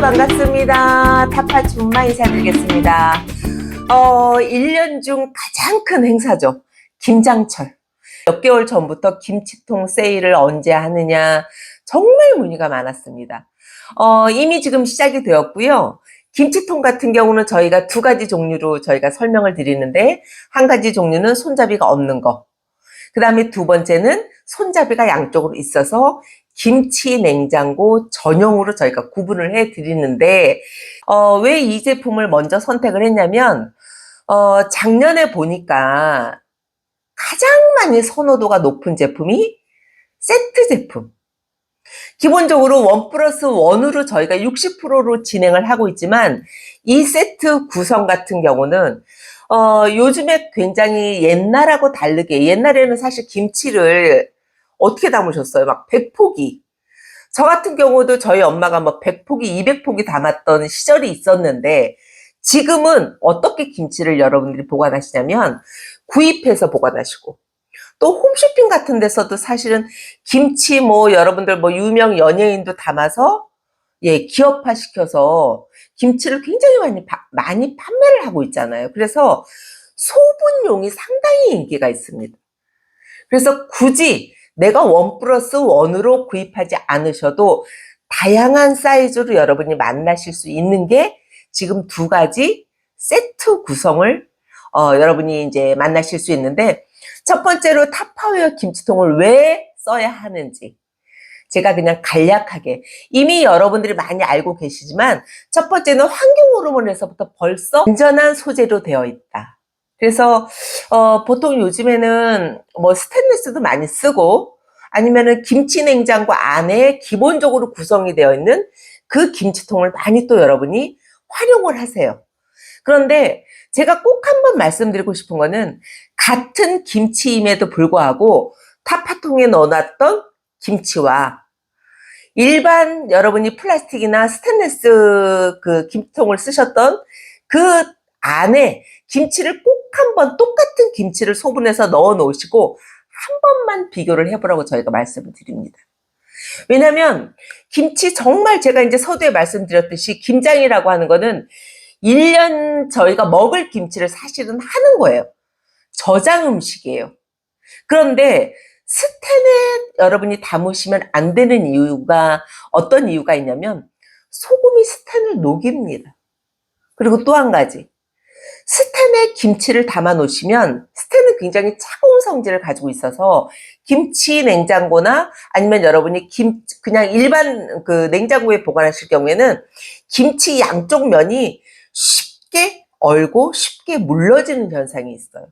반갑습니다. 타파 준마 인사드리겠습니다. 어, 1년 중 가장 큰 행사죠. 김장철. 몇 개월 전부터 김치통 세일을 언제 하느냐. 정말 문의가 많았습니다. 어, 이미 지금 시작이 되었고요. 김치통 같은 경우는 저희가 두 가지 종류로 저희가 설명을 드리는데, 한 가지 종류는 손잡이가 없는 거. 그 다음에 두 번째는 손잡이가 양쪽으로 있어서 김치 냉장고 전용으로 저희가 구분을 해 드리는데, 어, 왜 이 제품을 먼저 선택을 했냐면, 어, 작년에 보니까 가장 많이 선호도가 높은 제품이 세트 제품. 기본적으로 원 플러스 원으로 저희가 60%로 진행을 하고 있지만, 이 세트 구성 같은 경우는 어, 요즘에 굉장히 옛날하고 다르게, 옛날에는 사실 김치를 어떻게 담으셨어요? 막 100포기. 저 같은 경우도 저희 엄마가 뭐 100포기, 200포기 담았던 시절이 있었는데, 지금은 어떻게 김치를 여러분들이 보관하시냐면, 구입해서 보관하시고, 또 홈쇼핑 같은 데서도 사실은 김치 뭐 여러분들 뭐 유명 연예인도 담아서 예, 기업화 시켜서 김치를 굉장히 많이, 파- 많이 판매를 하고 있잖아요. 그래서 소분용이 상당히 인기가 있습니다. 그래서 굳이 내가 원 플러스 원으로 구입하지 않으셔도 다양한 사이즈로 여러분이 만나실 수 있는 게 지금 두 가지 세트 구성을 어, 여러분이 이제 만나실 수 있는데 첫 번째로 타파웨어 김치통을 왜 써야 하는지 제가 그냥 간략하게 이미 여러분들이 많이 알고 계시지만 첫 번째는 환경 호르몬에서부터 벌써 안전한 소재로 되어 있다. 그래서 어, 보통 요즘에는 뭐 스테인리스도 많이 쓰고 아니면은 김치 냉장고 안에 기본적으로 구성이 되어 있는 그 김치통을 많이 또 여러분이 활용을 하세요. 그런데 제가 꼭 한번 말씀드리고 싶은 거는 같은 김치임에도 불구하고 타파통에 넣어놨던 김치와 일반 여러분이 플라스틱이나 스테인리스 그 김통을 쓰셨던 그 안에 김치를 꼭 한번 똑같은 김치를 소분해서 넣어 놓으시고 한 번만 비교를 해보라고 저희가 말씀을 드립니다. 왜냐면 김치 정말 제가 이제 서두에 말씀드렸듯이 김장이라고 하는 거는 1년 저희가 먹을 김치를 사실은 하는 거예요. 저장 음식이에요. 그런데 스텐에 여러분이 담으시면 안 되는 이유가 어떤 이유가 있냐면 소금이 스텐을 녹입니다. 그리고 또 한 가지. 스텐에 김치를 담아 놓으시면 스텐은 굉장히 차가운 성질을 가지고 있어서 김치 냉장고나 아니면 여러분이 김 그냥 일반 그 냉장고에 보관하실 경우에는 김치 양쪽 면이 쉽게 얼고 쉽게 물러지는 현상이 있어요.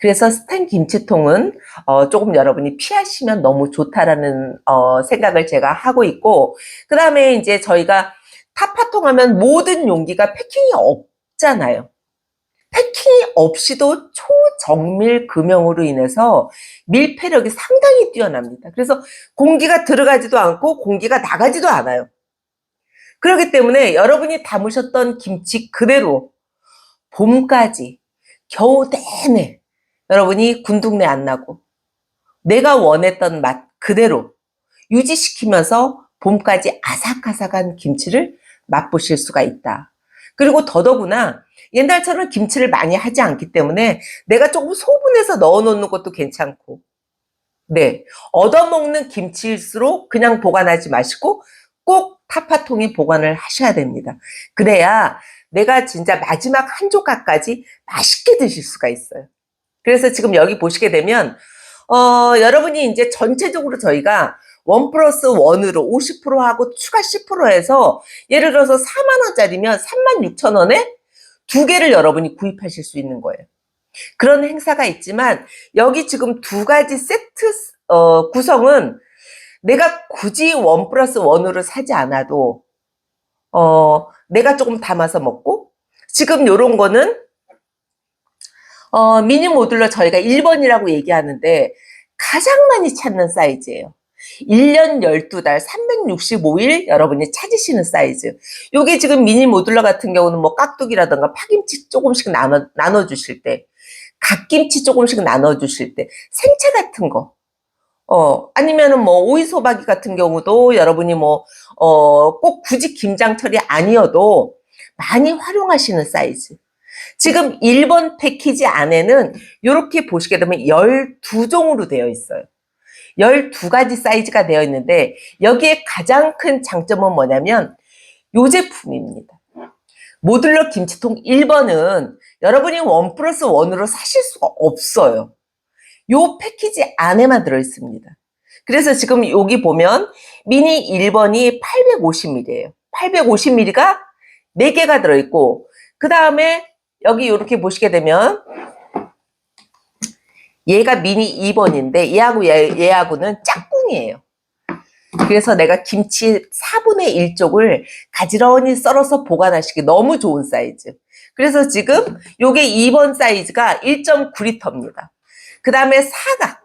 그래서 스텐 김치통은 어, 조금 여러분이 피하시면 너무 좋다라는 어, 생각을 제가 하고 있고 그 다음에 이제 저희가 타파통 하면 모든 용기가 패킹이 없잖아요. 패킹이 없이도 초정밀 금형으로 인해서 밀폐력이 상당히 뛰어납니다. 그래서 공기가 들어가지도 않고 공기가 나가지도 않아요. 그렇기 때문에 여러분이 담으셨던 김치 그대로 봄까지 겨우 내내 여러분이 군둥내 안 나고 내가 원했던 맛 그대로 유지시키면서 봄까지 아삭아삭한 김치를 맛보실 수가 있다. 그리고 더더구나 옛날처럼 김치를 많이 하지 않기 때문에 내가 조금 소분해서 넣어 놓는 것도 괜찮고 네. 얻어먹는 김치일수록 그냥 보관하지 마시고 꼭 타파통에 보관을 하셔야 됩니다. 그래야 내가 진짜 마지막 한 조각까지 맛있게 드실 수가 있어요. 그래서 지금 여기 보시게 되면, 어, 여러분이 이제 전체적으로 저희가 원 플러스 원으로 50%하고 추가 10% 해서 예를 들어서 4만원짜리면 3만 6천원에 두 개를 여러분이 구입하실 수 있는 거예요. 그런 행사가 있지만 여기 지금 두 가지 세트 어, 구성은 내가 굳이 원 플러스 원으로 사지 않아도 어, 내가 조금 담아서 먹고 지금 요런 거는 어, 미니 모듈러 저희가 1번이라고 얘기하는데 가장 많이 찾는 사이즈예요. 1년 12달 365일 여러분이 찾으시는 사이즈. 요게 지금 미니 모듈러 같은 경우는 뭐 깍두기라든가 파김치 조금씩 나눠, 나눠 주실 때, 갓김치 조금씩 나눠 주실 때, 생채 같은 거. 어, 아니면은 뭐 오이소박이 같은 경우도 여러분이 뭐, 어, 꼭 굳이 김장철이 아니어도 많이 활용하시는 사이즈. 지금 1번 패키지 안에는 이렇게 보시게 되면 12종으로 되어 있어요. 12가지 사이즈가 되어 있는데 여기에 가장 큰 장점은 뭐냐면 이 제품입니다. 모듈러 김치통 1번은 여러분이 원 플러스 원으로 사실 수가 없어요. 요 패키지 안에만 들어있습니다. 그래서 지금 여기 보면 미니 1번이 850ml예요. 850ml가 4개가 들어있고 그 다음에 여기 이렇게 보시게 되면 얘가 미니 2번인데 얘하고 얘, 얘하고는 짝꿍이에요. 그래서 내가 김치 4분의 1쪽을 가지런히 썰어서 보관하시기 너무 좋은 사이즈. 그래서 지금 요게 2번 사이즈가 1.9리터입니다. 그 다음에 사각.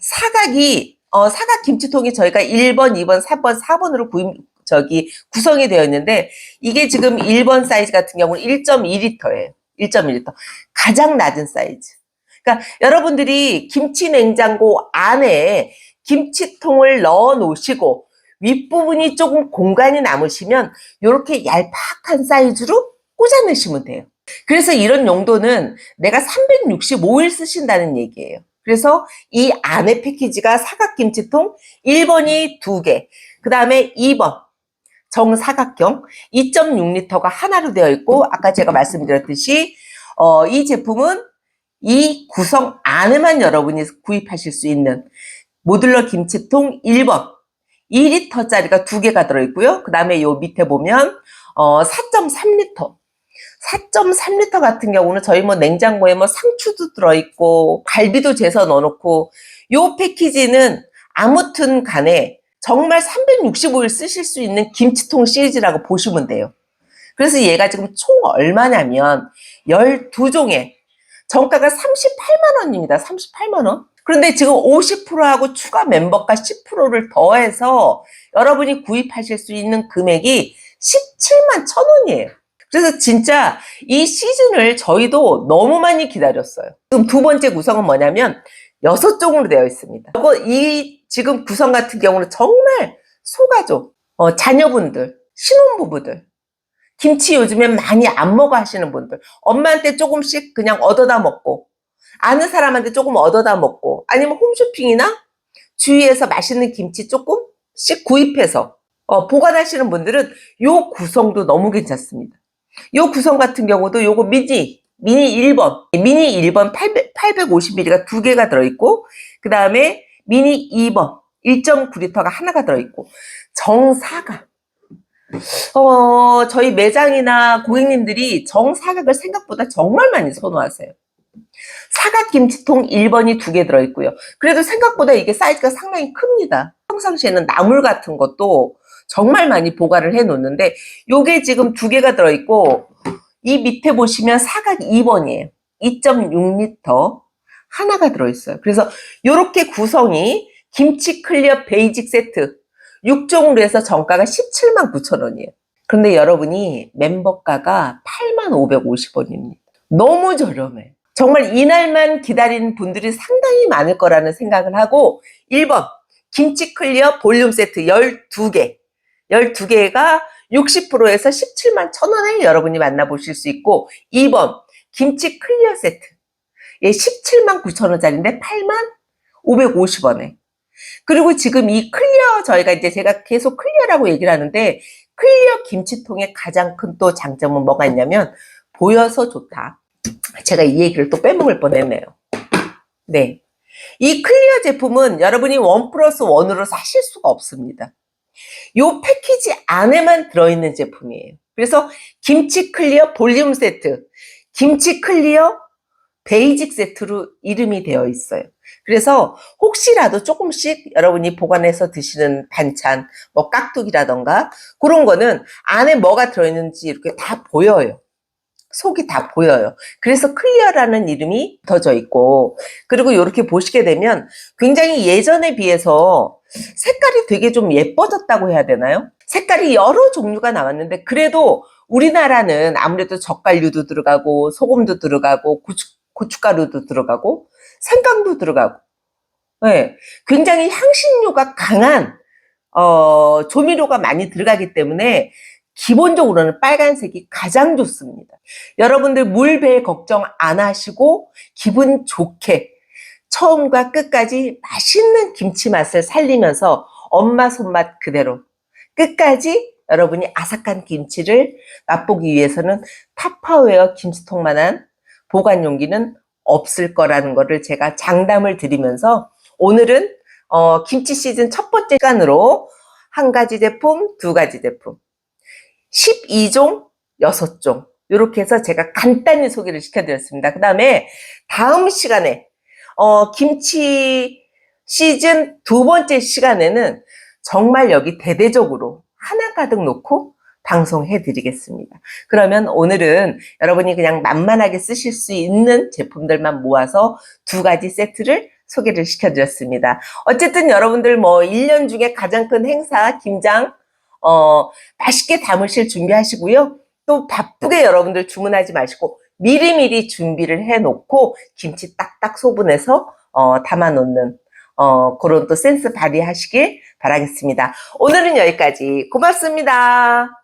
사각이, 어, 사각 김치통이 저희가 1번, 2번, 3번, 4번으로 구입, 저기, 구성이 되어 있는데, 이게 지금 1번 사이즈 같은 경우는 1.2리터예요. 1.1리터. 가장 낮은 사이즈. 그러니까 여러분들이 김치 냉장고 안에 김치통을 넣어 놓으시고, 윗부분이 조금 공간이 남으시면, 이렇게 얄팍한 사이즈로 꽂아 넣으시면 돼요. 그래서 이런 용도는 내가 365일 쓰신다는 얘기예요. 그래서 이 안에 패키지가 사각김치통 1번이 2개, 그 다음에 2번 정사각형 2.6리터가 하나로 되어 있고 아까 제가 말씀드렸듯이 어, 이 제품은 이 구성 안에만 여러분이 구입하실 수 있는 모듈러 김치통 1번 2리터짜리가 두 개가 들어있고요. 그 다음에 요 밑에 보면 어, 4.3리터 4.3리터 같은 경우는 저희 뭐 냉장고에 뭐 상추도 들어있고 갈비도 재서 넣어놓고 요 패키지는 아무튼 간에 정말 365일 쓰실 수 있는 김치통 시리즈라고 보시면 돼요. 그래서 얘가 지금 총 얼마냐면 12종에 정가가 38만 원입니다. 38만 원. 그런데 지금 50%하고 추가 멤버가 10%를 더해서 여러분이 구입하실 수 있는 금액이 17만 천 원이에요. 그래서 진짜 이 시즌을 저희도 너무 많이 기다렸어요. 지금 두 번째 구성은 뭐냐면 여섯 종으로 되어 있습니다. 이 지금 구성 같은 경우는 정말 소가족, 어, 자녀분들, 신혼부부들, 김치 요즘엔 많이 안 먹어 하시는 분들, 엄마한테 조금씩 그냥 얻어다 먹고, 아는 사람한테 조금 얻어다 먹고, 아니면 홈쇼핑이나 주위에서 맛있는 김치 조금씩 구입해서 어, 보관하시는 분들은 요 구성도 너무 괜찮습니다. 요 구성 같은 경우도 요거 미니, 미니 1번, 미니 1번 800, 850ml가 두 개가 들어있고, 그 다음에 미니 2번 1.9리터가 하나가 들어있고, 정사각. 어, 저희 매장이나 고객님들이 정사각을 생각보다 정말 많이 선호하세요. 사각 김치통 1번이 두 개 들어있고요. 그래도 생각보다 이게 사이즈가 상당히 큽니다. 평상시에는 나물 같은 것도 정말 많이 보관을 해 놓는데 요게 지금 두 개가 들어있고 이 밑에 보시면 사각 2번이에요. 2.6리터 하나가 들어있어요. 그래서 요렇게 구성이 김치 클리어 베이직 세트 6종으로 해서 정가가 17만 9천 원이에요. 그런데 여러분이 멤버가가 8만 550원입니다. 너무 저렴해. 정말 이날만 기다리는 분들이 상당히 많을 거라는 생각을 하고 1번 김치 클리어 볼륨 세트 12개 12개가 60%에서 17만 1,000원에 여러분이 만나보실 수 있고 2번 김치 클리어 세트 예, 17만 9천원짜리인데 8만 550원에 그리고 지금 이 클리어 저희가 이제 제가 계속 클리어라고 얘기를 하는데 클리어 김치통의 가장 큰 또 장점은 뭐가 있냐면 보여서 좋다. 제가 이 얘기를 또 빼먹을 뻔했네요. 네. 이 클리어 제품은 여러분이 원 플러스 원으로 사실 수가 없습니다. 요 패키지 안에만 들어있는 제품이에요. 그래서 김치 클리어 볼륨 세트, 김치 클리어 베이직 세트로 이름이 되어 있어요. 그래서 혹시라도 조금씩 여러분이 보관해서 드시는 반찬, 뭐 깍두기라던가 그런 거는 안에 뭐가 들어있는지 이렇게 다 보여요. 속이 다 보여요. 그래서 클리어라는 이름이 붙어져 있고, 그리고 이렇게 보시게 되면 굉장히 예전에 비해서 색깔이 되게 좀 예뻐졌다고 해야 되나요? 색깔이 여러 종류가 나왔는데, 그래도 우리나라는 아무래도 젓갈류도 들어가고, 소금도 들어가고, 고추, 고춧가루도 들어가고, 생강도 들어가고, 네, 굉장히 향신료가 강한 어, 조미료가 많이 들어가기 때문에 기본적으로는 빨간색이 가장 좋습니다. 여러분들 물배 걱정 안 하시고 기분 좋게 처음과 끝까지 맛있는 김치 맛을 살리면서 엄마 손맛 그대로 끝까지 여러분이 아삭한 김치를 맛보기 위해서는 타파웨어 김치통만한 보관 용기는 없을 거라는 거를 제가 장담을 드리면서 오늘은 어, 김치 시즌 첫 번째 시간으로 한 가지 제품, 두 가지 제품, 12종, 6종 이렇게 해서 제가 간단히 소개를 시켜드렸습니다. 그 다음에 다음 시간에 어, 김치 시즌 두 번째 시간에는 정말 여기 대대적으로 하나 가득 놓고 방송해 드리겠습니다. 그러면 오늘은 여러분이 그냥 만만하게 쓰실 수 있는 제품들만 모아서 두 가지 세트를 소개를 시켜드렸습니다. 어쨌든 여러분들 뭐 1년 중에 가장 큰 행사, 김장, 어, 맛있게 담으실 준비하시고요. 또 바쁘게 여러분들 주문하지 마시고 미리미리 준비를 해 놓고 김치 딱딱 소분해서 어, 담아 놓는 어, 그런 또 센스 발휘하시길 바라겠습니다. 오늘은 여기까지. 고맙습니다.